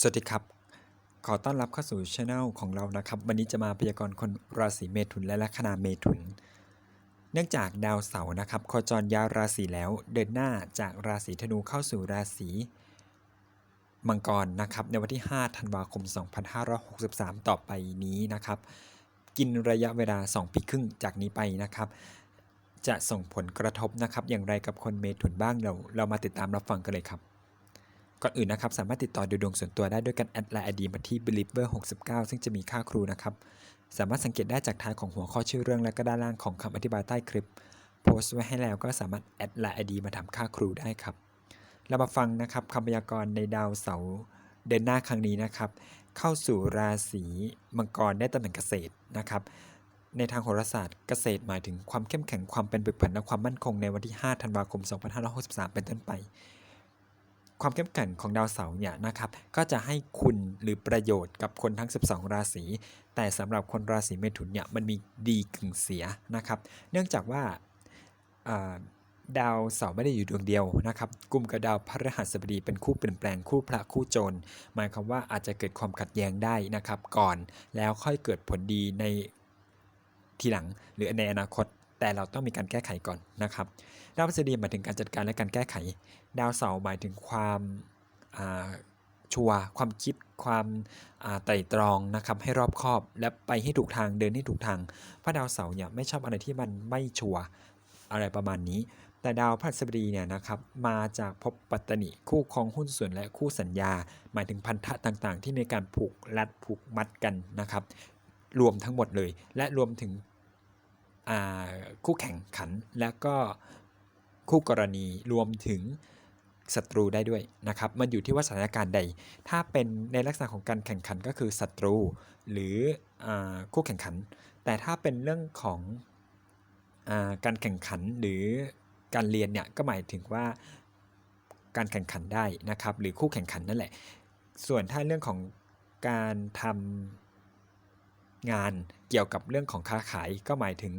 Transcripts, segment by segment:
สวัสดีครับ ขอต้อนรับเข้าสู่ช anel ของเรานะครับ วันนี้จะมาพยากรณ์คนราศีเมถุนและลัคนาเมถุน เนื่องจากดาวเสาร์นะครับโคจรย้ายราศีแล้วเดินหน้าจากราศีธนูเข้าสู่ราศีมังกรนะครับในวันที่ 5 ธันวาคม 2563 ต่อไปนี้นะครับ กินระยะเวลา 2 ปีครึ่งจากนี้ไปนะครับ จะส่งผลกระทบนะครับ อย่างไรกับคนเมถุนบ้างเรา เรามาติดตามรับฟังกันเลยครับ ก่อนอื่นนะครับสามารถติดต่อดูดวงส่วนตัวได้ด้วยการแอดไลน์ไอดีมาที่ believer 69ซึ่งจะมีค่าครูนะครับสามารถสังเกตได้จากท้ายของหัวข้อชื่อเรื่องและก็ด้านล่างของคำอธิบายใต้คลิป โพสต์ไว้ให้แล้วก็สามารถแอดไลน์ไอดีมาถาค่าครูได้ครับ เรามาฟังนะครับคำพยากรณ์ในดาวเสาร์เดินหน้าครั้งนี้นะครับ เข้าสู่ราศีมังกรได้ตำแหน่งเกษตรนะครับในทางโหราศาสตร์เกษตรหมายถึงความเข้มแข็งความเป็นปึกผันและความมั่นคงในวันที่ 5 ธันวาคม 2563 เป็นต้นไป ความเข้มแข็งของดาวเสาร์เนี่ยนะครับก็จะให้คุณหรือประโยชน์กับคนทั้ง 12 ราศี แต่สำหรับคนราศีเมถุนเนี่ยมันมีดีกึ่งเสียนะครับ เนื่องจากว่าอ่าดาวเสาร์ไม่ได้อยู่ดวงเดียวนะครับกลุ่มกับดาวพฤหัสบดีเป็นคู่เปลี่ยนแปลงคู่พระคู่โจรหมายความว่าอาจจะเกิดความขัดแย้งได้นะครับ ก่อนแล้วค่อยเกิดผลดีในทีหลังหรือในอนาคตแต่เราต้องมีการแก้ไขก่อนนะครับดาวพฤหัสบดีหมายถึงการจัดการและการแก้ไข ดาวเสาร์หมายถึงความชัวร์ความคิดความาไตร่ตรองนะครับให้รอบคอบ และไปให้ถูกทางเดินให้ถูกทางพระดาวเสาร์เนี่ยไม่ชอบอะไรที่มันไม่ชัวร์อะไรประมาณนี้ แต่ดาวพฤหัสบดีเนี่ยนะครับมาจากภพปัตตนิคู่ครองหุ้นส่วนและคู่สัญญา หมายถึงพันธะต่างๆ ที่มีการผูกรัดผูกมัดกันนะครับ รวมทั้งหมดเลย และรวมถึงคู่แข่งขันและก็คู่กรณีรวมถึง ศัตรูได้ด้วยนะครับ มันอยู่ที่ว่าสถานการณ์ใด ถ้าเป็นในลักษณะของการแข่งขันก็คือศัตรู หรืออคู่แข่งขัน แต่ถ้าเป็นเรื่องของอการแข่งขันหรือการเรียนเนี่ยก็หมายถึงว่าการแข่งขันได้นะครับ หรือคู่แข่งขันนั่นแหละ ส่วนถ้าเรื่องของการทำงานเกี่ยวกับเรื่องของค้าขายก็หมายถึง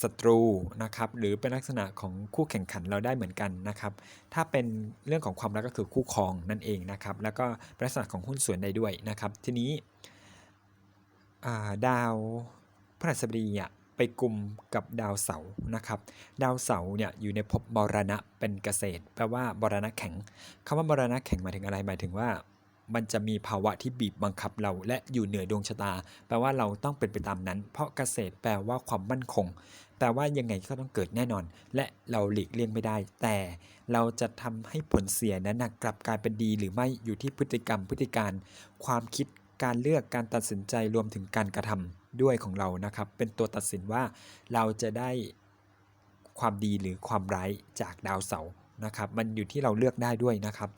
ศัตรูนะครับหรือเป็นลักษณะของคู่แข่งขันเราได้เหมือนกันนะครับ ถ้าเป็นเรื่องของความรักก็คือคู่ครองนั่นเองนะครับ แล้วก็ลักษณะของหุ้นส่วนได้ด้วยนะครับ ทีนี้าดาวพฤหัสบดีอะไปกลุ่มกับดาวเสาร์นะครับ ดาวเสาร์เนี่ยอยู่ในภพมรณะเป็นเกษตร แปลว่ามรณะแข็งคำว่ามรณะแข็งหมายถึงอะไรหมายถึงว่า มันจะมีภาวะที่บีบบังคับเรา และอยู่เหนือดวงชะตา แปลว่าเราต้องเป็นไปตามนั้น เพราะเกษตรแปลว่าความมั่นคง แปลว่ายังไงก็ต้องเกิดแน่นอน และเราหลีกเลี่ยงไม่ได้ แต่เราจะทำให้ผลเสียนั้นกลับกลายเป็นดีหรือไม่อยู่ที่พฤติกรรมพฤติการ ความคิดการเลือกการตัดสินใจรวมถึงการกระทำด้วยของเรานะครับ เป็นตัวตัดสินว่าเราจะได้ความดีหรือความร้ายจากดาวเสาร์นะครับ มันอยู่ที่เราเลือกได้ด้วยนะครับ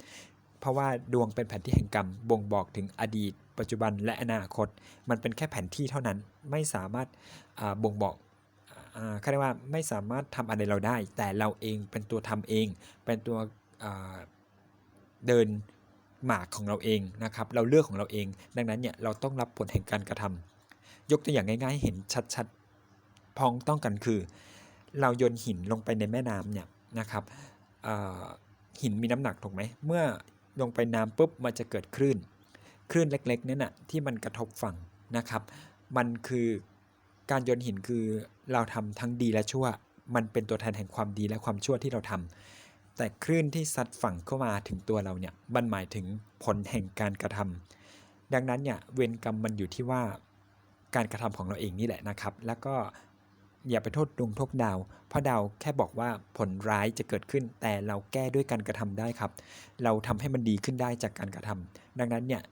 เพราะว่าดวงเป็นแผนที่แห่งกรรมบ่งบอกถึงอดีต ปัจจุบันและอนาคต มันเป็นแค่แผนที่เท่านั้นไม่สามารถบ่งบอกอ่าเขาเรียกว่าไม่สามารถทำอะไรเราได้ แต่เราเองเป็นตัวทำเอง เป็นตัวเดินหมากของเราเองนะครับ เราเลือกของเราเอง ดังนั้นเนี่ยเราต้องรับผลแห่งการกระทำยกตัวอย่างง่ายๆให้เห็นชัดๆพ้องต้องกันคือ เราโยนหินลงไปในแม่น้ำเนี่ยนะครับหินมีน้ำหนักถูกไหมเมื่อ ลงไปน้ำปุ๊บมันจะเกิดคลื่น คลื่นเล็กๆนั่นน่ะที่มันกระทบฝั่งนะครับ มันคือการโยนหินคือเราทำทั้งดีและชั่ว มันเป็นตัวแทนแห่งความดีและความชั่วที่เราทำแต่คลื่นที่ซัดฝั่งเข้ามาถึงตัวเราเนี่ยมันหมายถึงผลแห่งการกระทำดังนั้นเนี่ยเวรกรรมมันอยู่ที่ว่าการกระทำของเราเองนี่แหละนะครับ แล้วก็ อย่าไปโทษดวงโทษดาว เพราะดาวแค่บอกว่าผลร้ายจะเกิดขึ้น แต่เราแก้ด้วยการกระทำได้ครับ เราทำให้มันดีขึ้นได้จากการกระทำดังนั้นเนี่ย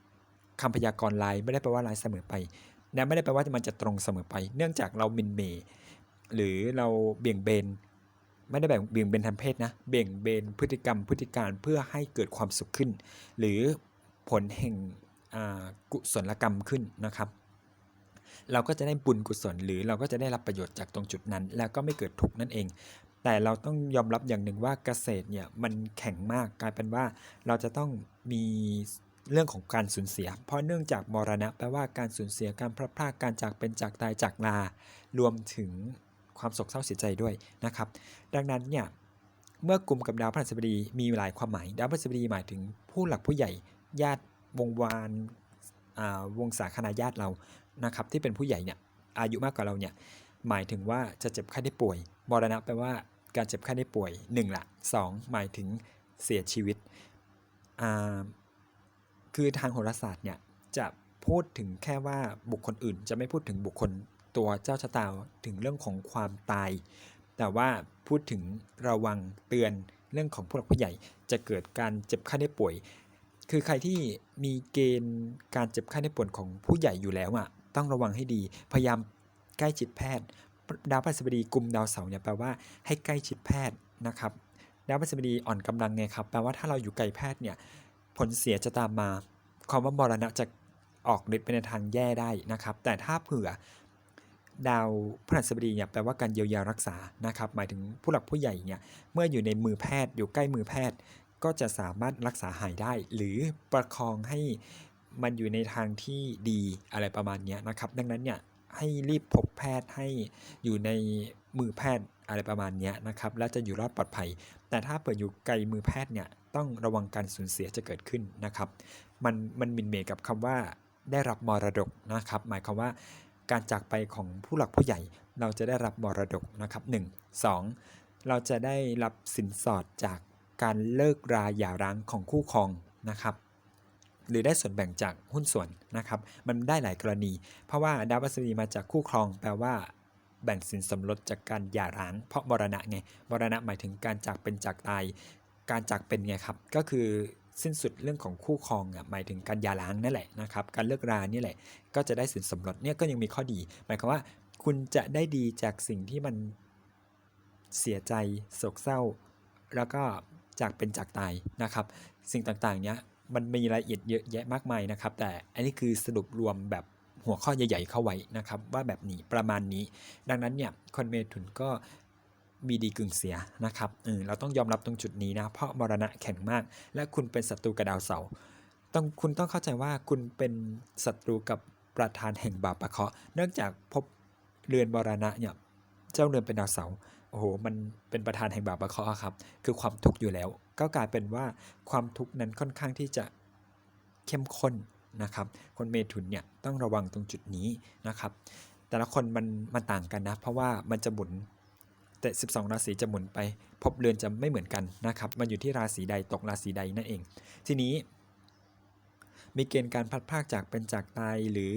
คำพยากรณ์ลายไม่ได้แปลว่าลายเสมอไปและไม่ได้แปลว่ามันจะตรงเสมอไป เนื่องจากเรามินเม หรือเราเบี่ยงเบน ไม่ได้แบ่งเบี่ยงเบนทางเพศนะ เบี่ยงเบนพฤติกรรมพฤติการเพื่อให้เกิดความสุขขึ้น หรือผลแห่งอ่ากุศลกรรมขึ้นนะครับ เราก็จะได้บุญกุศลหรือเราก็จะได้รับประโยชน์จากตรงจุดนั้น แล้วก็ไม่เกิดทุกข์นั่นเอง แต่เราต้องยอมรับอย่างหนึ่งว่าเกษตรเนี่ยมันแข็งมากกลายเป็นว่าเราจะต้องมีเรื่องของการสูญเสีย เพราะเนื่องจากมรณะแปลว่าการสูญเสียการพลัดพรากการจากเป็นจากตายจากลา รวมถึงความโศกเศร้าเสียใจด้วยนะครับ ดังนั้นเนี่ยเมื่อกลุ่มกับดาวพฤหัสบดีมีหลายความหมาย ดาวพฤหัสบดีหมายถึงผู้หลักผู้ใหญ่ญาติวงวานอ่าวงศาคณาญาติเรา นะครับที่เป็นผู้ใหญ่เนี่ยอายุมากกว่าเราเนี่ยหมายถึงว่าจะเจ็บไข้ได้ป่วย มรณะแปลว่าการเจ็บไข้ได้ป่วยหนึ่งละสองหมายถึงเสียชีวิตอ่าคือทางโหราศาสตร์เนี่ยจะพูดถึงแค่ว่าบุคคลอื่น จะไม่พูดถึงบุคคลตัวเจ้าชะตาถึงเรื่องของความตาย แต่ว่าพูดถึงระวังเตือนเรื่องของผู้หลักผู้ใหญ่จะเกิดการเจ็บไข้ได้ป่วย คือใครที่มีเกณฑ์การเจ็บไข้ได้ป่วยของผู้ใหญ่อยู่แล้วอะ ต้องระวังให้ดี พยายามใกล้ชิดแพทย์ ดาวพฤหัสบดีกุมดาวเสาร์เนี่ยแปลว่าให้ใกล้ชิดแพทย์นะครับ ดาวพฤหัสบดีอ่อนกำลังไงครับ แปลว่าถ้าเราอยู่ไกลแพทย์เนี่ยผลเสียจะตามมาความว่ามรณะจะออกฤทธิ์ไปในทางแย่ได้นะครับ แต่ถ้าเผื่อดาวพฤหัสบดีเนี่ยแปลว่าการเยียวยารักษานะครับ หมายถึงผู้หลักผู้ใหญ่เนี่ยเมื่ออยู่ในมือแพทย์อยู่ใกล้มือแพทย์ ก็จะสามารถรักษาหายได้ หรือประคองให้ มันอยู่ในทางที่ดีอะไรประมาณนี้นะครับ ดังนั้นเนี่ยให้รีบพบแพทย์ให้อยู่ในมือแพทย์อะไรประมาณนี้นะครับ แล้วจะอยู่รอดปลอดภัย แต่ถ้าเปิดอยู่ไกลมือแพทย์เนี่ยต้องระวังการสูญเสียจะเกิดขึ้นนะครับ มันมันมินเมกับคำว่าได้รับมรดกนะครับ หมายความว่าการจากไปของผู้หลักผู้ใหญ่ เราจะได้รับมรดกนะครับ 1 2 เราจะได้รับสินสอดจากการเลิกราหย่าร้างของคู่ครองนะครับ หรือได้ส่วนแบ่งจากหุ้นส่วนนะครับ มันได้หลายกรณี เพราะว่าดาวพฤหัสบดีมาจากคู่ครอง แปลว่าแบ่งสินสมรสจากการหย่าร้าง เพราะมรณะไงมรณะหมายถึงการจากเป็นจากตาย การจากเป็นไงครับ ก็คือสิ้นสุดเรื่องของคู่ครองอะหมายถึงการหย่าร้างนั่นแหละนะครับ การเลิกรานี่แหละ ก็จะได้สินสมรสเนี่ยก็ยังมีข้อดี หมายความว่า คุณจะได้ดีจากสิ่งที่มันเสียใจโศกเศร้า แล้วก็จากเป็นจากตายนะครับ สิ่งต่างๆเนี้ย มันมีรายละเอียดเยอะแยะมากมายนะครับ แต่อันนี้คือสรุปรวมแบบหัวข้อใหญ่ ๆ เข้าไว้นะครับ ว่าแบบนี้ประมาณนี้ ดังนั้นเนี่ยคนเมถุนก็มีดีกึ่งเสียนะครับเออเราต้องยอมรับตรงจุดนี้นะ เพราะมรณะแข็งมาก และคุณเป็นศัตรูกับดาวเสาร์ต้องคุณต้องเข้าใจว่าคุณเป็นศัตรูกับประธานแห่งบาปประเคาะเนื่องจากพบเรือนมรณะเนี่ยเจ้าเรือนเป็นดาวเสาร์ โอ้โหมันเป็นประธานแห่งบาปประเคราะครับ คือความทุกข์อยู่แล้ว ก็กลายเป็นว่าความทุกข์นั้นค่อนข้างที่จะเข้มข้นนะครับ คนเมถุนเนี่ยต้องระวังตรงจุดนี้นะครับ แต่ละคนมันมันต่างกันนะ เพราะว่ามันจะหมุนแต่12 ราศีจะหมุนไป พบเรือนจะไม่เหมือนกันนะครับ มันอยู่ที่ราศีใดตกราศีใดนั่นเอง ทีนี้มีเกณฑ์การพลัดพรากจากเป็นจากตายหรือ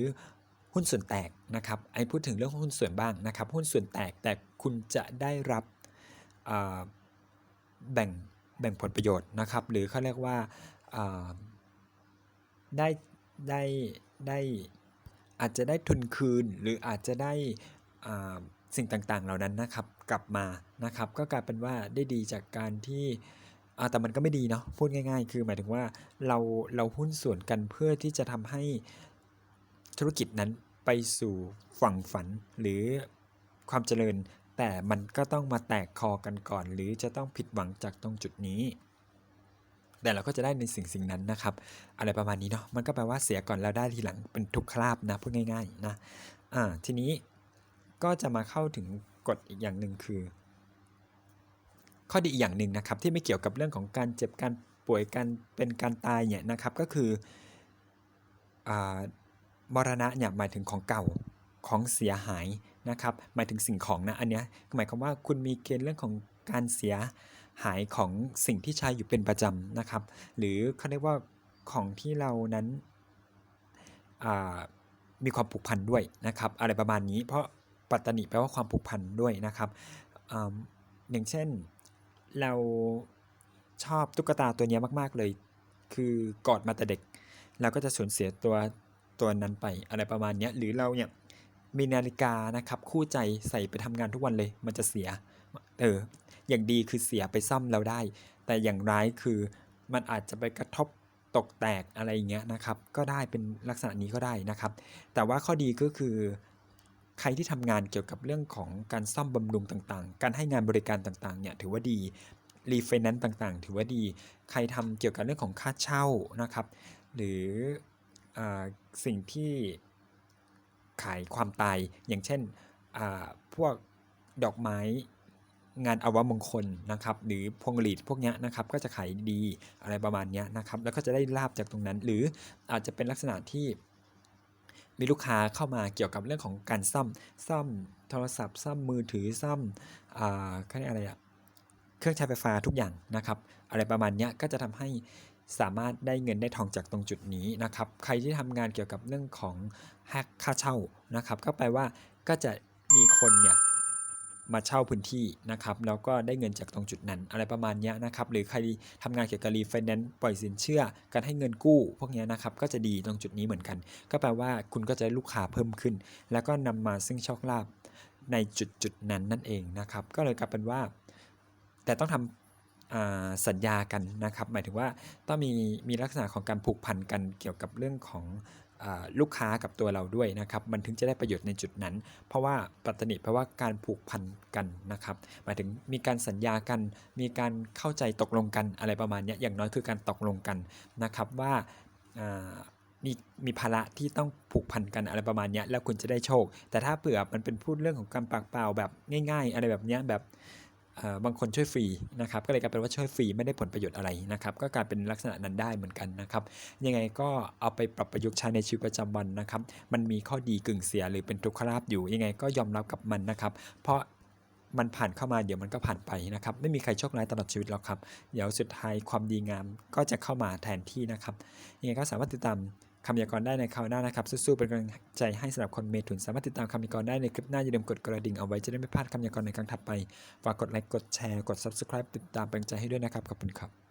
หุ้นส่วนแตกนะครับไอพูดถึงเรื่องหุ้นส่วนบ้างนะครับ หุ้นส่วนแตกแต่คุณจะได้รับแบ่งแบ่งผลประโยชน์นะครับ หรือเขาเรียกว่าาได้ได้ได้อาจจะได้ทุนคืน หรืออาจจะได้อ่าสิ่งต่างๆ เหล่านั้นนะครับกลับมานะครับ ก็กลายเป็นว่าได้ดีจากการที่แต่มันก็ไม่ดีเนาะพูดง่าย ๆ คือหมายถึงว่าเราเราหุ้นส่วนกันเพื่อที่จะทำให้ ธุรกิจนั้นไปสู่ฝั่งฝันหรือความเจริญ แต่มันก็ต้องมาแตกคอกันก่อน หรือจะต้องผิดหวังจากตรงจุดนี้ แต่เราก็จะได้ในสิ่งสิ่งนั้นนะครับ อะไรประมาณนี้เนาะมันก็แปลว่าเสียก่อนแล้วได้ทีหลังเป็นทุกคราบนะพูดง่ายๆนะอ่าทีนี้ก็จะมาเข้าถึงกฎอีกอย่างหนึ่งคือ ข้อดีอีกอย่างหนึ่งนะครับ ที่ไม่เกี่ยวกับเรื่องของการเจ็บการป่วยการเป็นการตายเนี่ยนะครับก็คืออา มรณะเนี่ยหมายถึงของเก่าของเสียหายนะครับ หมายถึงสิ่งของนะอันเนี้ยหมายความว่าคุณมีเกณฑ์เรื่องของการเสียหายของสิ่งที่ใช้อยู่เป็นประจำนะครับ หรือเขาเรียกว่าของที่เรานั้นมีความผูกพันด้วยนะครับ อะไรประมาณนี้ เพราะปัตตนิแปลว่าความผูกพันด้วยนะครับออย่างเช่นเราชอบตุ๊กตาตัวเนี้ยมาก ๆ เลย คือกอดมาแต่เด็ก เราก็จะสูญเสียตัว ตัวนั้นไป อะไรประมาณนี้หรือเราเนี่ยมีนาฬิกานะครับคู่ใจใส่ไปทำงานทุกวันเลย มันจะเสียเอออย่างดีคือเสียไปซ่อมเราได้ แต่อย่างร้ายคือมันอาจจะไปกระทบตกแตกอะไรอย่างเงี้ยนะครับ ก็ได้เป็นลักษณะนี้ก็ได้นะครับ แต่ว่าข้อดีก็คือใครที่ทำงานเกี่ยวกับเรื่องของการซ่อมบำรุงต่างๆ การให้งานบริการต่างๆเนี่ยถือว่าดีรีไฟแนนซ์ต่างๆ ถือว่าดี ใครทำเกี่ยวกับเรื่องของค่าเช่านะครับ หรือ สิ่งที่ขายความตายอย่างเช่นพวกดอกไม้งานอวมงคลนะครับ หรือพวงหลีดพวกนี้นะครับ ก็จะขายดีอะไรประมาณนี้นะครับ แล้วก็จะได้ลาบจากตรงนั้น หรืออาจจะเป็นลักษณะที่มีลูกค้าเข้ามาเกี่ยวกับเรื่องของการซ่อมซ่อมโทรศัพท์ซ่อมมือถือซ่อมอ่าเรียกอะไรอะเครื่องใช้ไฟฟ้าทุกอย่างนะครับ อะไรประมาณนี้ก็จะทำให้ สามารถได้เงินได้ทองจากตรงจุดนี้นะครับ ใครที่ทำงานเกี่ยวกับเรื่องของหักค่าเช่านะครับ ก็แปลว่าก็จะมีคนเนี่ยมาเช่าพื้นที่นะครับแล้วก็ได้เงินจากตรงจุดนั้น อะไรประมาณนี้นะครับ หรือใครทำงานเกี่ยวกับรีไฟแนนซ์ปล่อยสินเชื่อ การให้เงินกู้ พวกนี้นะครับก็จะดีตรงจุดนี้เหมือนกัน ก็แปลว่าคุณก็จะได้ลูกค้าเพิ่มขึ้น แล้วก็นำมาซึ่งโชคลาภในจุดจุดนั้นนั่นเองนะครับ ก็เลยกลายเป็นว่า แต่ต้องทำอ่า สัญญากันนะครับ หมายถึงว่าต้องมีมีลักษณะของการผูกพันกันเกี่ยวกับเรื่องของอลูกค้ากับตัวเราด้วยนะครับ มันถึงจะได้ประโยชน์ในจุดนั้น เพราะว่าปัตตนิเพราะว่าการผูกพันกันนะครับ หมายถึงมีการสัญญากัน มีการเข้าใจตกลงกันอะไรประมาณนี้อย่างน้อยคือการตกลงกันนะครับว่าอ่มีมีภาระที่ต้องผูกพันกันอะไรประมาณนี้แล้วคุณจะได้โชค แต่ถ้าเผื่อมันเป็นพูดเรื่องของการปากเปล่าแบบง่าย ๆ อะไรแบบนี้แบบ บางคนช่วยฟรีนะครับก็เลยกลายเป็นว่าช่วยฟรีไม่ได้ผลประโยชน์อะไรนะครับก็กลายเป็นลักษณะนั้นได้เหมือนกันนะครับยังไงก็เอาไปปรับประยุกต์ใช้ในชีวิตประจำวันนะครับมันมีข้อดีกึ่งเสียหรือเป็นทุกขลาภอยู่ยังไงก็ยอมรับกับมันนะครับ เพราะมันผ่านเข้ามาเดี๋ยวมันก็ผ่านไปนะครับ ไม่มีใครโชคร้ายตลอดชีวิตหรอกครับ เดี๋ยวสุดท้ายความดีงามก็จะเข้ามาแทนที่นะครับยังไงก็สามารถติดตาม คำพยากรณ์ได้ในคราวหน้านะครับ สู้ๆเป็นกำลังใจให้สำหรับคนเมถุน สามารถติดตามคำพยากรณ์ได้ในคลิปหน้า อย่าลืมกดกระดิ่งเอาไว้จะได้ไม่พลาดคำพยากรณ์ในครั้งถัดไป ฝากกดไลค์ กดแชร์ กด subscribe ติดตามเป็นใจให้ด้วยนะครับ ขอบคุณครับ